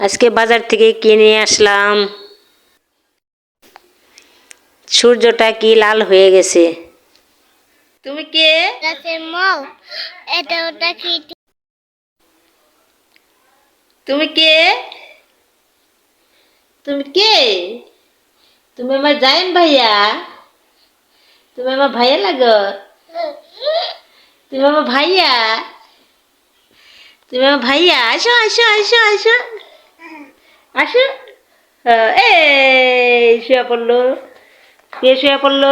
আজকে বাজার থেকে কিনে আসলাম। সূর্যটা কি লাল হয়ে গেছে? তুমি কে? এটা ওটা কি? তুমি কে? তুমি কে? তুমি আমার জায়েন ভাইয়া? তুমি আমার ভাইয়া লাগো? তুমি আমার ভাইয়া? তুমি আমার ভাইয়া? আসো আসো আসো আসো। আসো। শুয়ে পড়ল। কে শুয়ে পড়ল?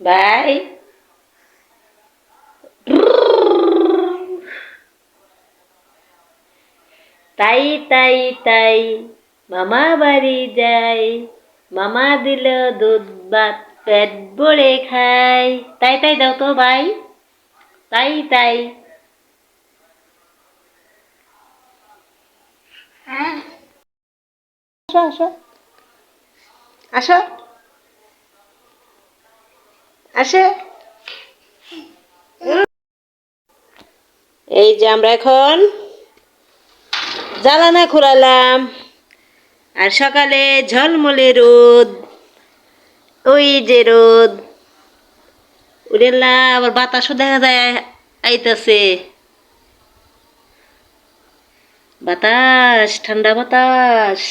ভাই তাই তাই তাই মামা বাড়ি যাই মামা দিল দুধ, ভাত, পেট ভরে খাই তাই তাই দাও তো ভাই তাই তাই আসো আসো। আসো। আসো। এই যে আমরা এখন জ্বালানা খোলালাম, আর সকালে ঝলমলে রোদ, ওই যে রোদ। উড়েলা আবার বাতাসও দেখা যায়, আইতাছে। বাতাস, ঠান্ডা বাতাস।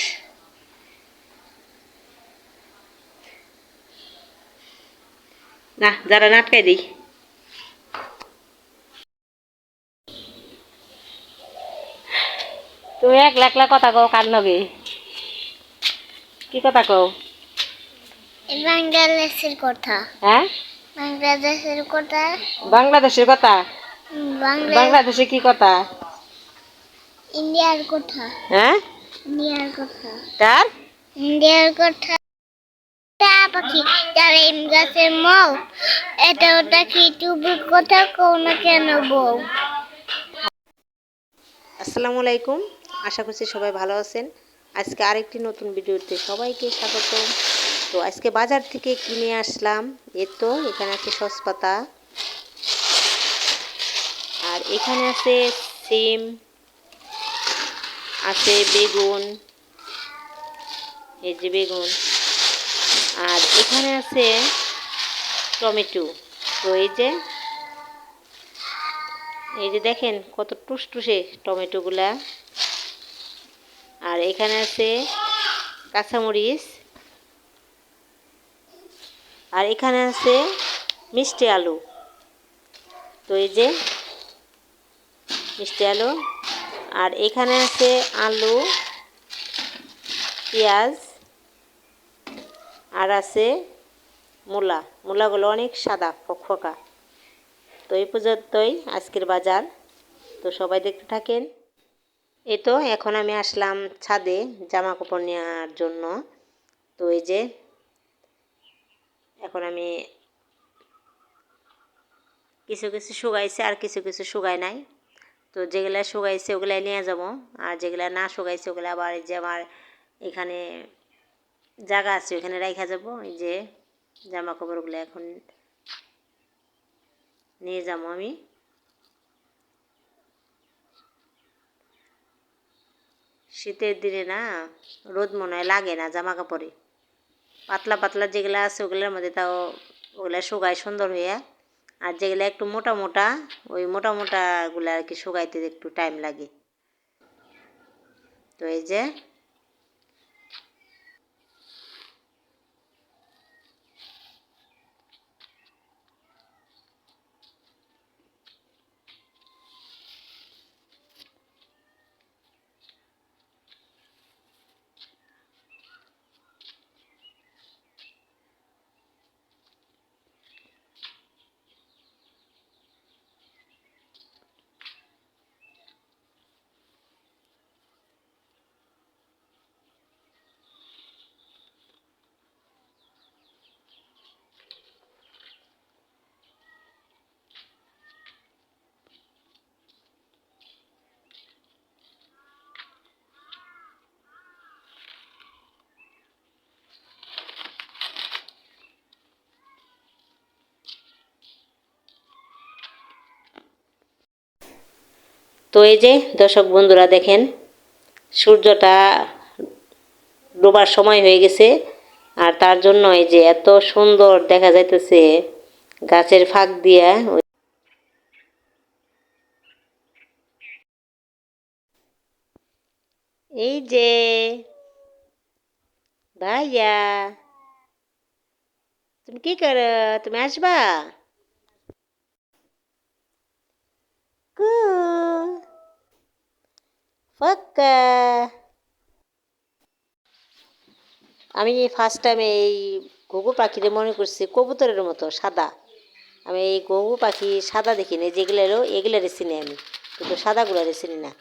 না যারা নাটকাই দিই। তুমি একলা একলা কথা কও কার নগে কি কথা কও? বাংলাদেশের কথা। হ্যাঁ? বাংলাদেশের কথা। বাংলাদেশের কথা? বাংলাদেশে কি কথা? ইন্ডিয়ার কথা। হ্যাঁ? ইন্ডিয়ার কথা। কার? ইন্ডিয়ার কথা। পাখি। এম গাছের মৌ এটা ওটা কি তুমি কথা কও না কেন বউ? আসসালামু আলাইকুম। আশা করছি সবাই ভালো আছেন। আজকে আরেকটি নতুন ভিডিওতে সবাইকে স্বাগত তো আজকে বাজার থেকে কিনে আসলাম। এ তো এখানে আছে সসপাতা। আর এখানে আছে সিম, আছে বেগুন। এই যে বেগুন। আর এখানে আছে টমেটো। তো এই যে এই যে দেখেন কত টুসটুসে টমেটোগুলা। আর এখানে আছে কাঁচামরিচ। আর এখানে আছে মিষ্টি আলু। তো এই যে, মিষ্টি আলু। আর এখানে আছে আলু, পেঁয়াজ। আর আছে মূলা। মূলাগুলো অনেক সাদা, ফকফকা। তো এই পর্যন্তই আজকের বাজার। তো সবাই দেখতে থাকেন। এ তো এখন আমি আসলাম ছাদে জামা কাপড় নেওয়ার জন্য। তো এই যে এখন আমি কিছু কিছু শুকাইছে আর কিছু কিছু শুকাই নাই। তো যেগুলা শুকাইছে ওগুলাই নিয়ে যাব, আর যেগুলা না শুকাইছে ওগুলো আবার এই যে আমার এখানে জায়গা আছে, ওইখানে রাখা যাব, এই যে জামা কাপড়গুলো এখন নিয়ে যাব আমি। শীতের দিনে না রোদ মনে হয় লাগে না জামা কাপড়ে পাতলা পাতলা যেগুলো আছে ওগুলোর মধ্যে তাও ওগুলা শুকায় সুন্দর হইয়া। আর যেগুলো একটু মোটা মোটা, ওই মোটা মোটাগুলো আর কি শুকাইতে একটু টাইম লাগে। তো এই যে তো এই যে, দর্শক বন্ধুরা দেখেন, সূর্যটা ডোবার সময় হয়ে গেছে, আর তার জন্য এই যে এত সুন্দর দেখা যাইতেছে গাছের ফাঁক দিয়া এই যে, ভাইয়া, তুমি কি করো? তুমি আসবা? কু ফাক্কা আমি ফার্স্ট টাইম এই ঘুঘু পাখিরে মনে করছি, কবুতরের মতো, সাদা। আমি এই ঘুঘু পাখি সাদা দেখিনি যেগুলো এগুলারে চিনি আমি, কিন্তু সাদাগুলারে চিনি না।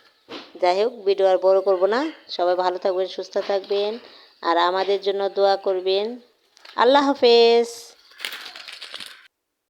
যাই হোক ভিডিও আর বড় করব না। সবাই ভালো থাকবেন, সুস্থ থাকবেন, আর আমাদের জন্য দোয়া করবেন। আল্লাহ হাফেজ।